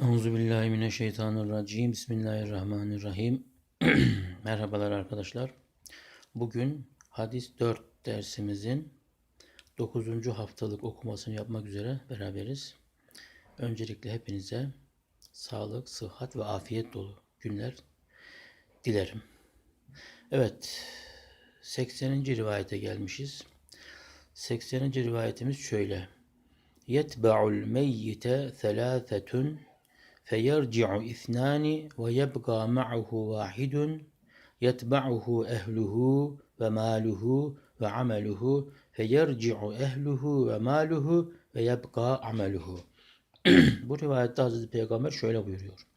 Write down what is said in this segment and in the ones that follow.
Euzubillahimineşşeytanirracim. Bismillahirrahmanirrahim. Merhabalar arkadaşlar. Bugün hadis 4 dersimizin 9. haftalık okumasını yapmak üzere beraberiz. Öncelikle hepinize sağlık, sıhhat ve afiyet dolu günler dilerim. Evet, 80. rivayete gelmişiz. 80. rivayetimiz şöyle. Yetba'ul meyyite thelâthetun فيرجع اثنان ويبقى معه واحد يتبعه أهله وماله وعمله فيرجع أهله وماله ويبقى عمله Bu rivayette Hazreti Peygamber şöyle buyuruyor.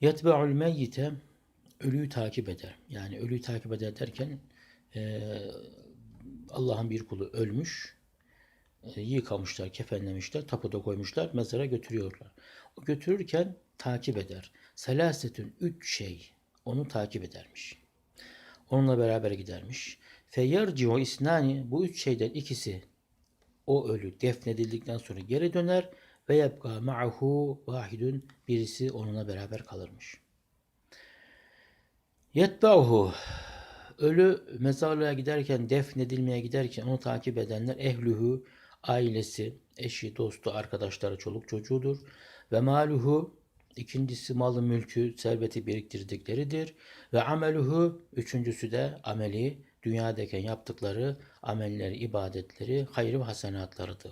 Yetbe'ul meyyite ölüyü takip eder. Yani ölüyü takip eder derken e, Allah'ın bir kulu ölmüş e, yıkamışlar, kefenlemişler, tapuda koymuşlar, mezara götürüyorlar. O götürürken takip eder. Selasetün üç şey onu takip edermiş. Onunla beraber gidermiş. Feyyarci'u isnani bu üç şeyden ikisi o ölü defnedildikten sonra geri döner ve yebqa ma'hu vahidun birisi onunla beraber kalırmış. Yetba'hu ölü mezarlığa giderken defnedilmeye giderken onu takip edenler ehlühü ailesi, eşi, dostu, arkadaşları, çoluk çocuğudur. Ve maluhu ikincisi malı mülkü, serveti biriktirdikleridir. Ve ameluhu üçüncüsü de ameli, dünyadayken yaptıkları amelleri, ibadetleri, hayır ve hasenatlarıdır.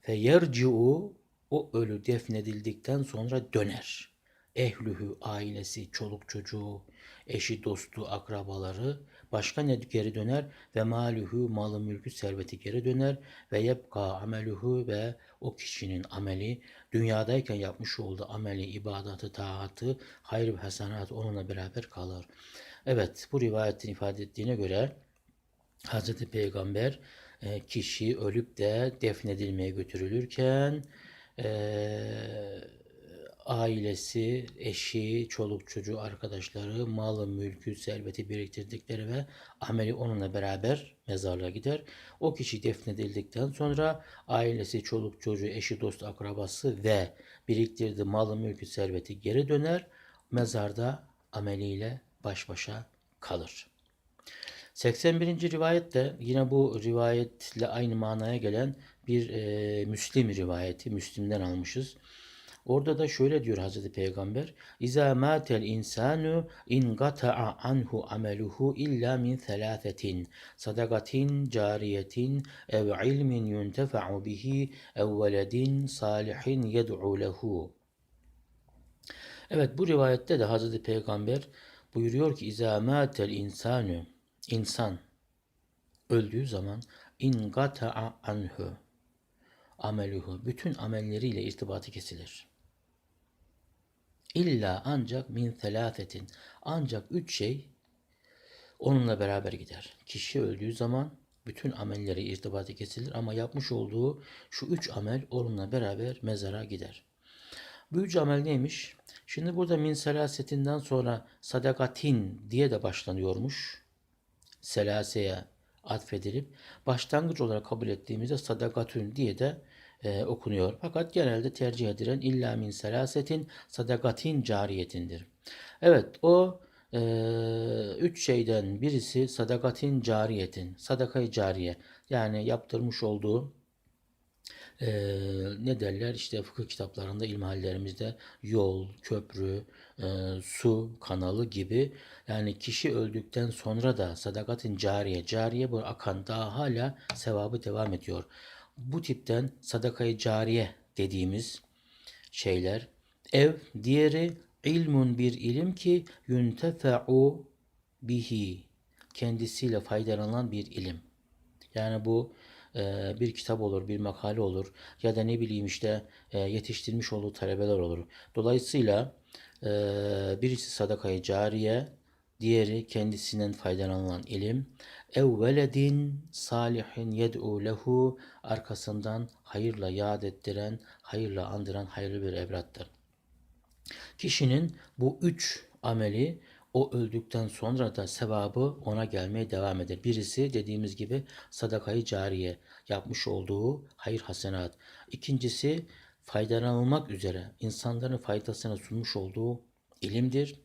Fe yerci'u o ölü defnedildikten sonra döner. Ehlühü, ailesi, çoluk çocuğu, eşi, dostu, akrabaları başka ne geri döner ve maluhu malı mülkü serveti geri döner ve yebka ameluhu ve o kişinin ameli dünyadayken yapmış olduğu ameli, ibadatı, taatı, hayır ve hasenat onunla beraber kalır. Evet bu rivayetin ifade ettiğine göre Hz. Peygamber e, kişi ölüp de defnedilmeye götürülürken eee ailesi, eşi, çoluk çocuğu, arkadaşları, malı, mülkü, serveti biriktirdikleri ve ameli onunla beraber mezarlığa gider. O kişi defnedildikten sonra ailesi, çoluk çocuğu, eşi, dost, akrabası ve biriktirdiği malı, mülkü, serveti geri döner. Mezarda ameliyle baş başa kalır. 81. rivayet de yine bu rivayetle aynı manaya gelen bir e, Müslim rivayeti. Müslim'den almışız. Orada da şöyle diyor Hazreti Peygamber. İza matel insanu in gata'a anhu ameluhu illa min thelâthetin. Sadakatin cariyetin ev ilmin yuntefa'u bihi ev veledin salihin yed'u lehu. Evet bu rivayette de Hazreti Peygamber buyuruyor ki İza matel insanu insan öldüğü zaman in gata'a anhu ameluhu bütün amelleriyle irtibatı kesilir. İlla ancak min selafetin. Ancak üç şey onunla beraber gider. Kişi öldüğü zaman bütün amelleri irtibatı kesilir ama yapmış olduğu şu üç amel onunla beraber mezara gider. Bu üç amel neymiş? Şimdi burada min selasetinden sonra sadakatin diye de başlanıyormuş. Selaseye atfedilip başlangıç olarak kabul ettiğimizde sadakatün diye de e, okunuyor. Fakat genelde tercih edilen illa min selasetin sadakatin cariyetindir. Evet o e, üç şeyden birisi sadakatin cariyetin, sadakayı cariye yani yaptırmış olduğu e, ne derler işte fıkıh kitaplarında ilmihallerimizde yol, köprü, e, su kanalı gibi yani kişi öldükten sonra da sadakatin cariye, cariye bu akan daha hala sevabı devam ediyor bu tipten sadakayı cariye dediğimiz şeyler. Ev, diğeri ilmun bir ilim ki yuntefe'u bihi kendisiyle faydalanan bir ilim. Yani bu e, bir kitap olur, bir makale olur ya da ne bileyim işte e, yetiştirmiş olduğu talebeler olur. Dolayısıyla e, birisi sadakayı cariye, diğeri kendisinden faydalanılan ilim. Ev veledin salihin yed'u lehu arkasından hayırla yad ettiren, hayırla andıran hayırlı bir evlattır. Kişinin bu üç ameli o öldükten sonra da sevabı ona gelmeye devam eder. Birisi dediğimiz gibi sadakayı cariye yapmış olduğu hayır hasenat. İkincisi faydalanılmak üzere insanların faydasına sunmuş olduğu ilimdir.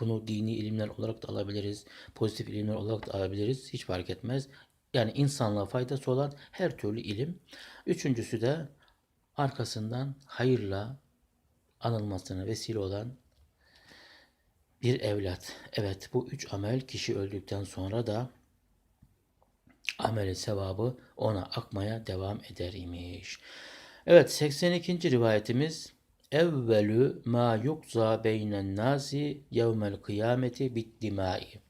Bunu dini ilimler olarak da alabiliriz, pozitif ilimler olarak da alabiliriz. Hiç fark etmez. Yani insanlığa faydası olan her türlü ilim. Üçüncüsü de arkasından hayırla anılmasına vesile olan bir evlat. Evet bu üç amel kişi öldükten sonra da ameli sevabı ona akmaya devam eder imiş. Evet 82. rivayetimiz Evvelü ma yukza beynen nasi yevmel kıyameti bit dimai.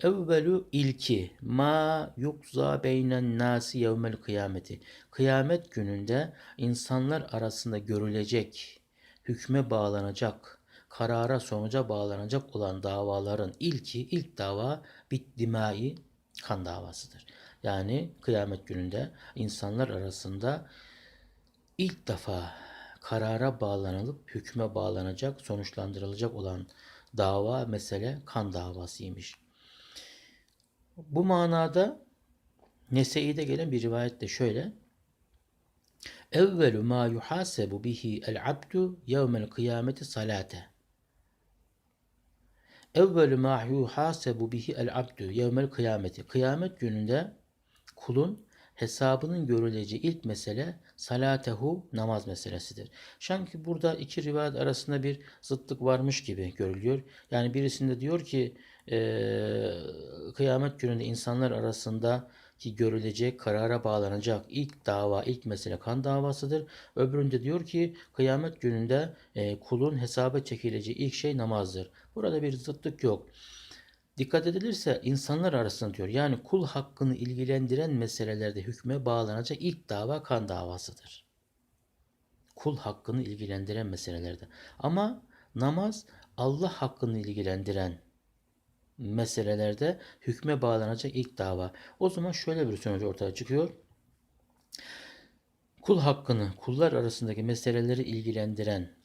Evvelü ilki ma yukza beynen nasi yevmel kıyameti. Kıyamet gününde insanlar arasında görülecek, hükme bağlanacak, karara sonuca bağlanacak olan davaların ilki, ilk dava bit dimai kan davasıdır. Yani kıyamet gününde insanlar arasında ilk defa karara bağlanılıp hükme bağlanacak, sonuçlandırılacak olan dava mesele kan davasıymış. Bu manada Nese'ide gelen bir rivayet de şöyle. Evvelu ma yuhasebu bihi el abdu yevmel kıyameti salate. Evvelu ma yuhasebu bihi el abdu yevmel kıyameti. Kıyamet gününde kulun hesabının görüleceği ilk mesele salatehu namaz meselesidir. Sanki burada iki rivayet arasında bir zıtlık varmış gibi görülüyor. Yani birisinde diyor ki e, kıyamet gününde insanlar arasında ki görülecek, karara bağlanacak ilk dava, ilk mesele kan davasıdır. Öbüründe diyor ki kıyamet gününde e, kulun hesaba çekileceği ilk şey namazdır. Burada bir zıtlık yok. Dikkat edilirse insanlar arasında diyor. Yani kul hakkını ilgilendiren meselelerde hükme bağlanacak ilk dava kan davasıdır. Kul hakkını ilgilendiren meselelerde. Ama namaz Allah hakkını ilgilendiren meselelerde hükme bağlanacak ilk dava. O zaman şöyle bir sonuç ortaya çıkıyor. Kul hakkını, kullar arasındaki meseleleri ilgilendiren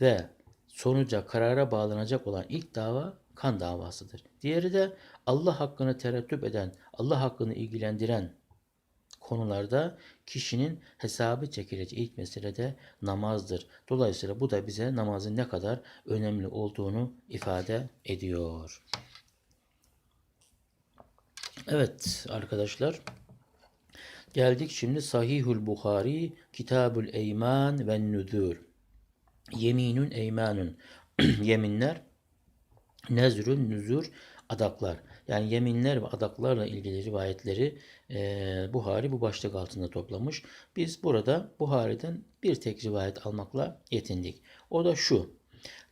ve sonuca, karara bağlanacak olan ilk dava kan davasıdır. Diğeri de Allah hakkını terettüp eden, Allah hakkını ilgilendiren konularda kişinin hesabı çekileceği ilk mesele de namazdır. Dolayısıyla bu da bize namazın ne kadar önemli olduğunu ifade ediyor. Evet arkadaşlar geldik şimdi Sahihul Bukhari Kitabul Eyman ve Nüzür. Yeminün eymanun. Yeminler nezrün nüzur adaklar. Yani yeminler ve adaklarla ilgili rivayetleri e, Buhari bu başlık altında toplamış. Biz burada Buhari'den bir tek rivayet almakla yetindik. O da şu.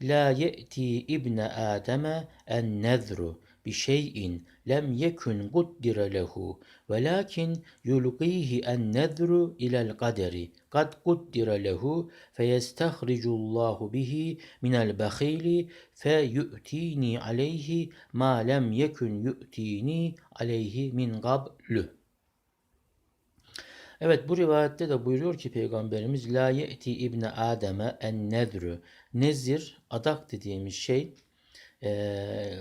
La ye'ti ibne Adem'e en nezru bi şeyin lem yekun guddire lehu velakin yulqihi en nezru ilel kaderi kad guddire lehu feyestahricullahu bihi minel bakhili fe yu'tini aleyhi ma lem yekun yu'tini aleyhi min qablü. Evet bu rivayette de buyuruyor ki Peygamberimiz La ye'ti ibne Adem'e en nedrü. Nezir, adak dediğimiz şey e,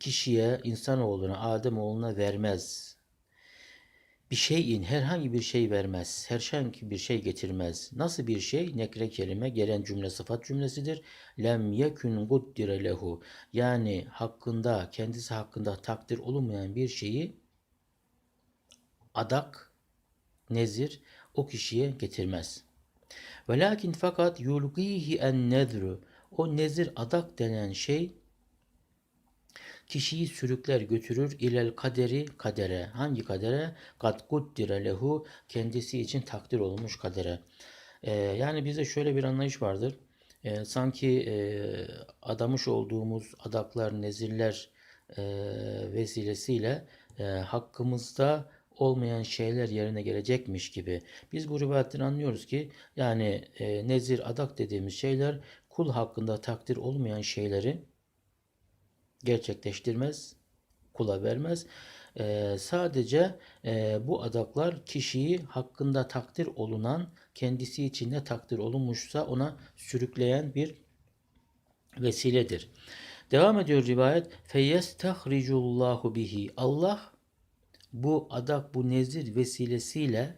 kişiye, insanoğluna, Ademoğluna vermez. Bir şeyin, herhangi bir şey vermez. Herhangi bir şey getirmez. Nasıl bir şey? Nekre kelime, gelen cümle sıfat cümlesidir. Lem yekun guddire lehu. Yani hakkında, kendisi hakkında takdir olunmayan bir şeyi adak, nezir o kişiye getirmez. Velakin fakat yulgihi en nedru. O nezir adak denen şey kişiyi sürükler götürür ilel kaderi kadere. Hangi kadere? Kat kuddire lehu kendisi için takdir olmuş kadere. Ee, yani bizde şöyle bir anlayış vardır. Ee, sanki e, adamış olduğumuz adaklar, nezirler e, vesilesiyle e, hakkımızda olmayan şeyler yerine gelecekmiş gibi. Biz bu rivayetten anlıyoruz ki yani e, nezir, adak dediğimiz şeyler kul hakkında takdir olmayan şeyleri gerçekleştirmez, kula vermez. E, sadece e, bu adaklar kişiyi hakkında takdir olunan, kendisi için ne takdir olunmuşsa ona sürükleyen bir vesiledir. Devam ediyor rivayet. Feyestahricullahu bihi. Allah bu adak, bu nezir vesilesiyle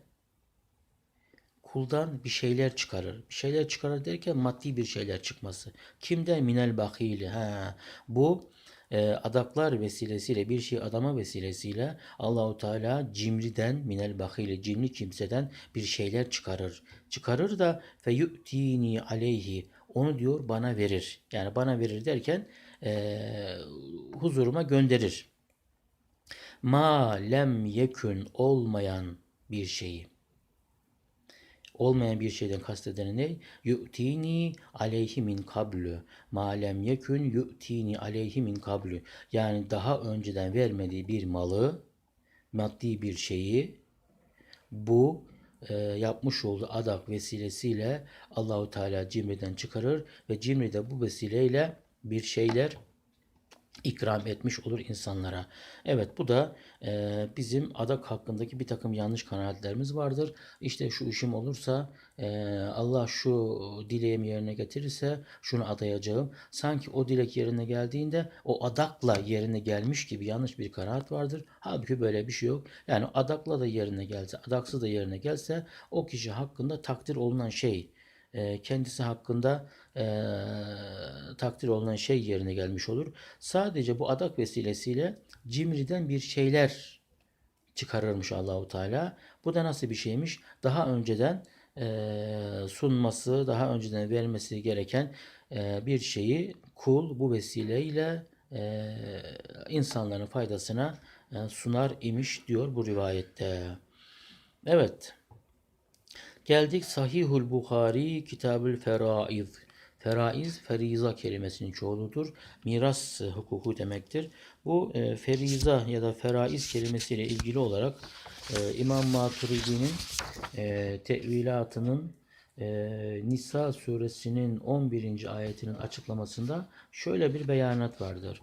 kuldan bir şeyler çıkarır. Bir şeyler çıkarır derken maddi bir şeyler çıkması. Kimden? Minel bakili. Ha, bu e, adaklar vesilesiyle bir şey adama vesilesiyle Allahu Teala cimriden minel bakili cimri kimseden bir şeyler çıkarır. Çıkarır da fe yu'tini aleyhi onu diyor bana verir. Yani bana verir derken e, huzuruma gönderir. Ma lem yekün olmayan bir şeyi. Olmayan bir şeyden kastedeni ne? Yu'tini aleyhi min kablü. Ma lem yekün yu'tini aleyhi min kablü. Yani daha önceden vermediği bir malı, maddi bir şeyi bu e, yapmış olduğu adak vesilesiyle Allahu Teala cimriden çıkarır ve cimri de bu vesileyle bir şeyler ikram etmiş olur insanlara. Evet bu da e, bizim adak hakkındaki bir takım yanlış kanaatlerimiz vardır. İşte şu işim olursa e, Allah şu dileğimi yerine getirirse şunu adayacağım. Sanki o dilek yerine geldiğinde o adakla yerine gelmiş gibi yanlış bir kanaat vardır. Halbuki böyle bir şey yok. Yani adakla da yerine gelse, adaksız da yerine gelse o kişi hakkında takdir olunan şey e, kendisi hakkında e, takdir olunan şey yerine gelmiş olur. Sadece bu adak vesilesiyle cimriden bir şeyler çıkarırmış Allahu Teala. Bu da nasıl bir şeymiş? Daha önceden e, sunması, daha önceden vermesi gereken e, bir şeyi kul bu vesileyle insanların faydasına sunar imiş diyor bu rivayette. Evet. Geldik Sahihul Bukhari Kitabül Feraiz. Feraiz, feriza kelimesinin çoğuludur. Miras hukuku demektir. Bu e, feriza ya da feraiz kelimesiyle ilgili olarak e, İmam Maturidi'nin e, tevilatının e, Nisa suresinin 11. ayetinin açıklamasında şöyle bir beyanat vardır.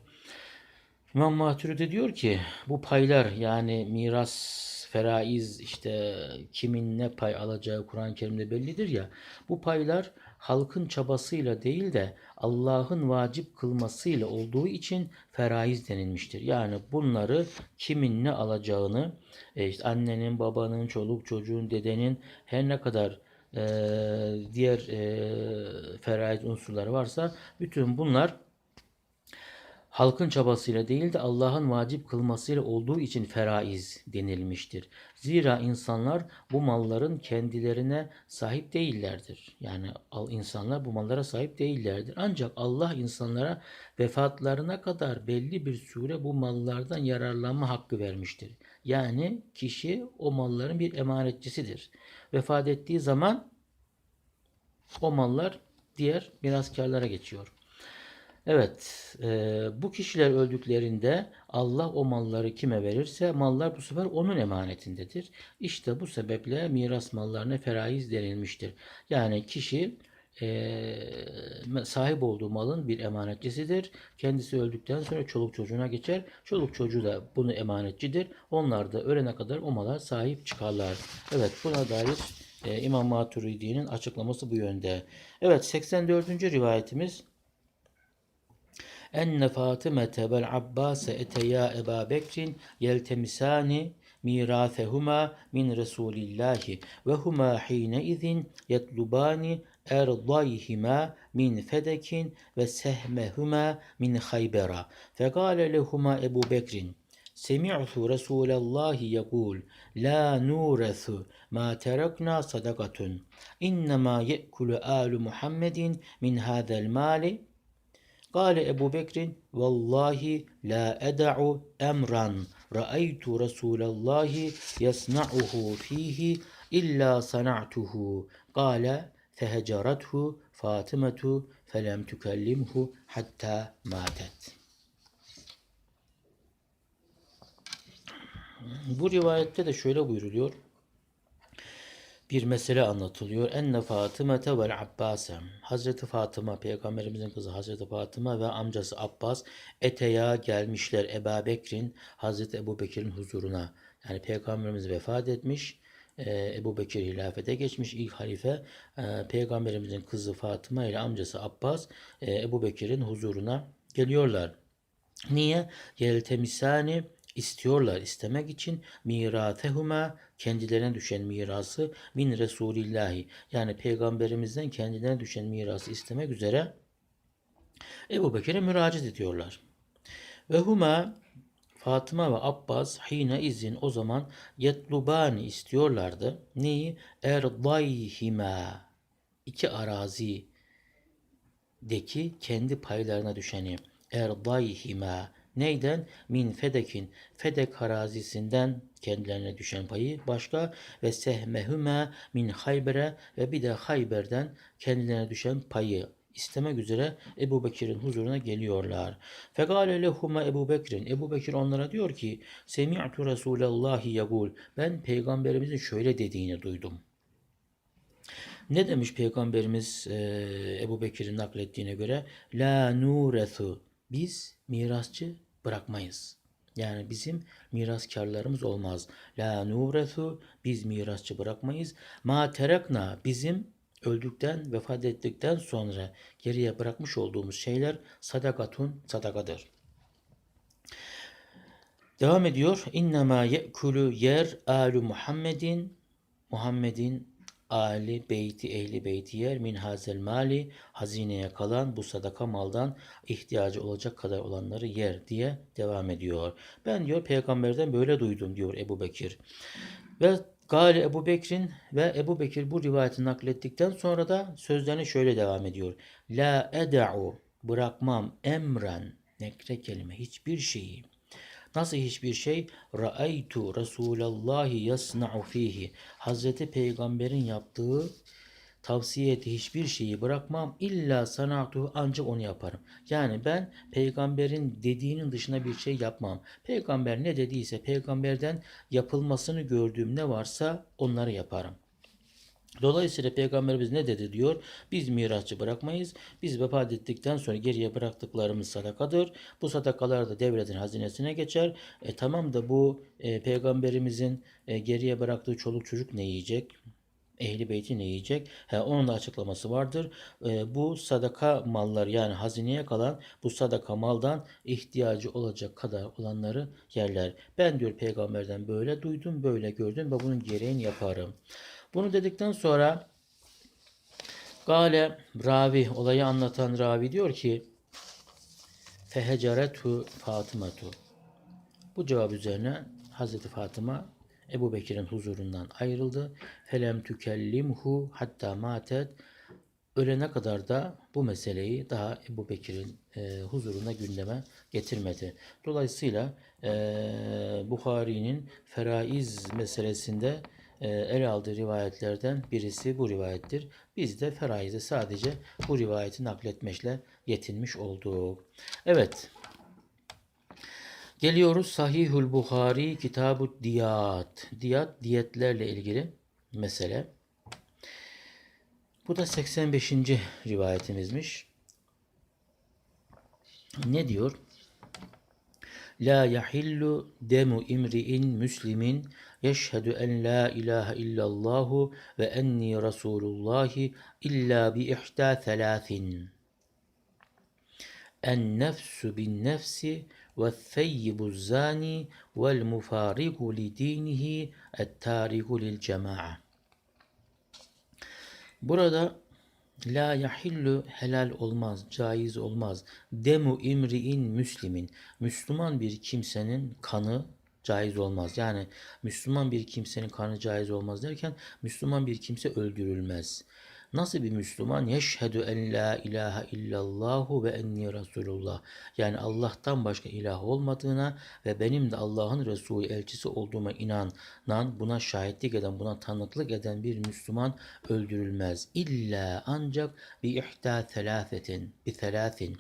İmam Maturidi diyor ki bu paylar yani miras, feraiz işte kimin ne pay alacağı Kur'an-ı Kerim'de bellidir ya. Bu paylar halkın çabasıyla değil de Allah'ın vacip kılmasıyla olduğu için feraiz denilmiştir. Yani bunları kimin ne alacağını e, işte annenin, babanın, çoluk çocuğun, dedenin her ne kadar e, diğer e, feraiz unsurları varsa bütün bunlar halkın çabasıyla değil de Allah'ın vacip kılmasıyla olduğu için feraiz denilmiştir. Zira insanlar bu malların kendilerine sahip değillerdir. Yani insanlar bu mallara sahip değillerdir. Ancak Allah insanlara vefatlarına kadar belli bir süre bu mallardan yararlanma hakkı vermiştir. Yani kişi o malların bir emanetçisidir. Vefat ettiği zaman o mallar diğer miraskarlara geçiyor. Evet, e, bu kişiler öldüklerinde Allah o malları kime verirse mallar bu sefer onun emanetindedir. İşte bu sebeple miras mallarına feraiz denilmiştir. Yani kişi e, sahip olduğu malın bir emanetçisidir. Kendisi öldükten sonra çoluk çocuğuna geçer. Çoluk çocuğu da bunu emanetçidir. Onlar da ölene kadar o mala sahip çıkarlar. Evet buna dair e, İmam Maturidi'nin açıklaması bu yönde. Evet 84. rivayetimiz enne Fatımete vel Abbase eteya Eba Bekrin yeltemisani mirâfehuma min Resulillahi ve huma hine izin yetlubani erdayhima min fedekin ve sehmehuma min haybera. Fekale lehuma Ebu Bekrin. Semi'tu Resulallahi yekul La nurethu ma terekna sadakatun. İnnemâ ye'kulu âlu Muhammedin min hâzel mâli Kale Ebu Bekrin vallahi la eda'u emran ra'aytu Resulallahi yasna'uhu fihi illa sana'tuhu. Kale fehecerathu Fatimetu felem tükellimhu hatta matet. Bu rivayette de şöyle buyuruluyor bir mesele anlatılıyor. Enne Fatımete vel Abbas'e. Hazreti Fatıma, Peygamberimizin kızı Hazreti Fatıma ve amcası Abbas eteya gelmişler Eba Bekir'in, Hazreti Ebu Bekir'in huzuruna. Yani Peygamberimiz vefat etmiş. E, Ebu Bekir hilafete geçmiş ilk halife. E, Peygamberimizin kızı Fatıma ile amcası Abbas e, Ebu Bekir'in huzuruna geliyorlar. Niye? Yeltemisani istiyorlar istemek için miratehuma kendilerine düşen mirası min Resulillahi yani peygamberimizden kendilerine düşen mirası istemek üzere Ebu Bekir'e müracaat ediyorlar. Ve huma Fatıma ve Abbas hine izin o zaman yetlubani istiyorlardı. Neyi? Erdayhima iki arazi deki kendi paylarına düşeni erdayhima neyden min fedekin fedek arazisinden kendilerine düşen payı başka ve sehmehüme min haybere ve bir de hayberden kendilerine düşen payı istemek üzere Ebu Bekir'in huzuruna geliyorlar. Fekale lehuma Ebu Bekir'in. Ebu Bekir onlara diyor ki Semi'tu Resulallahi yagul. Ben peygamberimizin şöyle dediğini duydum. Ne demiş Peygamberimiz Ebu Bekir'in naklettiğine göre? La nurethu. Biz mirasçı bırakmayız. Yani bizim miraskarlarımız olmaz. La nurethu. Biz mirasçı bırakmayız. Ma terakna. Bizim öldükten, vefat ettikten sonra geriye bırakmış olduğumuz şeyler sadakatun sadakadır. Devam ediyor. İnnemâ ye'kulu yer alu Muhammedin Muhammed'in Ali beyti ehli beyti yer min hazel mali hazineye kalan bu sadaka maldan ihtiyacı olacak kadar olanları yer diye devam ediyor. Ben diyor peygamberden böyle duydum diyor Ebu Bekir. Ve Gale Ebu Bekir'in ve Ebu Bekir bu rivayeti naklettikten sonra da sözlerine şöyle devam ediyor. La eda'u bırakmam emren nekre kelime hiçbir şeyi Nasıl hiçbir şey? Ra'aytu Resulallahi yasna'u fihi. Hazreti Peygamber'in yaptığı tavsiye ettiği hiçbir şeyi bırakmam. İlla sanatuhu ancak onu yaparım. Yani ben peygamberin dediğinin dışına bir şey yapmam. Peygamber ne dediyse peygamberden yapılmasını gördüğüm ne varsa onları yaparım. Dolayısıyla Peygamberimiz ne dedi diyor? Biz mirasçı bırakmayız. Biz vefat ettikten sonra geriye bıraktıklarımız sadakadır. Bu sadakalar da devletin hazinesine geçer. E tamam da bu e, Peygamberimizin e, geriye bıraktığı çoluk çocuk ne yiyecek? Ehli beyti ne yiyecek? He, onun da açıklaması vardır. E, bu sadaka mallar yani hazineye kalan bu sadaka maldan ihtiyacı olacak kadar olanları yerler. Ben diyor peygamberden böyle duydum, böyle gördüm ve bunun gereğini yaparım. Bunu dedikten sonra Gale ravi olayı anlatan ravi diyor ki Feheceretu Fatımatu Bu cevap üzerine Hazreti Fatıma Ebu Bekir'in huzurundan ayrıldı. Felem tükellimhu hatta matet ölene kadar da bu meseleyi daha Ebu Bekir'in e, huzuruna gündeme getirmedi. Dolayısıyla e, Bukhari'nin feraiz meselesinde ele aldığı rivayetlerden birisi bu rivayettir. Biz de feraize sadece bu rivayeti nakletmekle yetinmiş olduk. Evet. Geliyoruz Sahihül Buhari Kitabu Diyat. Diyat diyetlerle ilgili mesele. Bu da 85. rivayetimizmiş. Ne diyor? La yahillu demu imri'in müslimin yeşhedü en la ilahe illallahu ve enni resulullahi illa bi ihta thalathin. En nefsu bin nefsi ve theyyibu zani vel mufarigu li dinihi et tariku lil cema'a. Burada La yahillu helal olmaz, caiz olmaz. Demu imri'in müslimin. Müslüman bir kimsenin kanı caiz olmaz. Yani Müslüman bir kimsenin kanı caiz olmaz derken Müslüman bir kimse öldürülmez. Nasıl bir Müslüman? Yeşhedü en la ilahe illallahu ve enni Resulullah. Yani Allah'tan başka ilah olmadığına ve benim de Allah'ın Resulü elçisi olduğuma inanan, buna şahitlik eden, buna tanıklık eden bir Müslüman öldürülmez. İlla ancak bi ihta thelâfetin, bi thelâfin.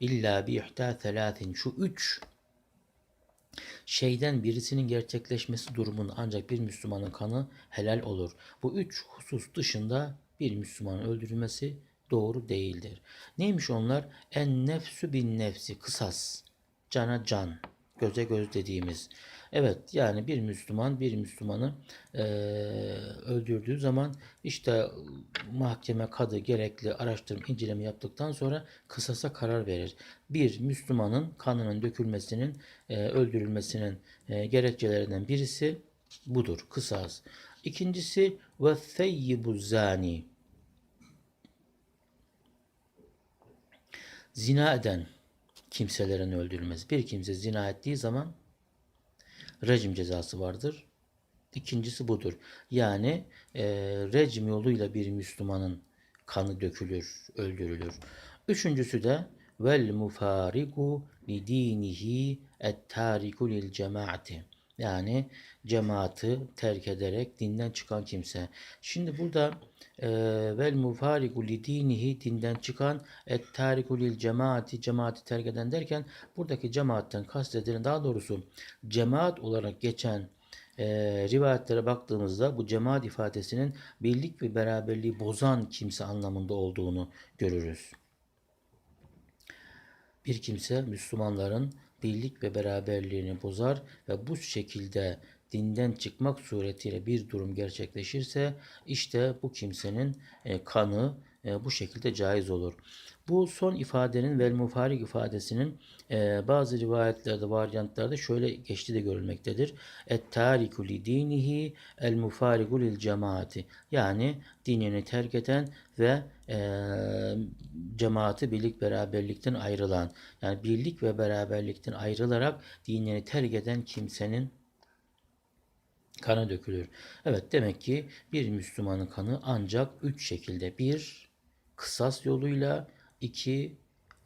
İlla bi ihta thelâfin. Şu üç şeyden birisinin gerçekleşmesi durumunda ancak bir Müslümanın kanı helal olur. Bu üç husus dışında bir Müslümanın öldürülmesi doğru değildir. Neymiş onlar? En nefsü bin nefsi kısas. Cana can. Göze göz dediğimiz. Evet yani bir Müslüman bir Müslümanı eee, öldürdüğü zaman işte mahkeme kadı gerekli araştırma inceleme yaptıktan sonra kısasa karar verir. Bir Müslümanın kanının dökülmesinin eee, öldürülmesinin eee, gerekçelerinden birisi budur kısas. İkincisi ve theyyibu zani zina eden kimselerin öldürülmesi. Bir kimse zina ettiği zaman rejim cezası vardır. İkincisi budur. Yani e, rejim yoluyla bir Müslümanın kanı dökülür, öldürülür. Üçüncüsü de vel mufarigu li dinihi et tariku lil cemaati. Yani cemaati terk ederek dinden çıkan kimse. Şimdi burada e, vel mufarigu li dinihi dinden çıkan et tariku lil cemaati cemaati terk eden derken buradaki cemaatten kastedilen daha doğrusu cemaat olarak geçen e, rivayetlere baktığımızda bu cemaat ifadesinin birlik ve beraberliği bozan kimse anlamında olduğunu görürüz. Bir kimse Müslümanların birlik ve beraberliğini bozar ve bu şekilde dinden çıkmak suretiyle bir durum gerçekleşirse işte bu kimsenin e, kanı e, bu şekilde caiz olur. Bu son ifadenin vel mufarik ifadesinin e, bazı rivayetlerde, varyantlarda şöyle geçti de görülmektedir. Et tariku li dinihi el mufariku lil cemaati. Yani dinini terk eden ve e, cemaati birlik beraberlikten ayrılan yani birlik ve beraberlikten ayrılarak dinini terk eden kimsenin kanı dökülür. Evet demek ki bir Müslümanın kanı ancak üç şekilde. Bir, kısas yoluyla. İki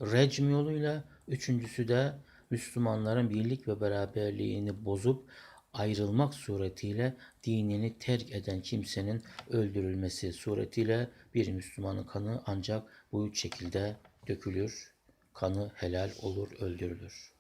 recm yoluyla. Üçüncüsü de Müslümanların birlik ve beraberliğini bozup ayrılmak suretiyle dinini terk eden kimsenin öldürülmesi suretiyle bir Müslümanın kanı ancak bu üç şekilde dökülür. Kanı helal olur, öldürülür.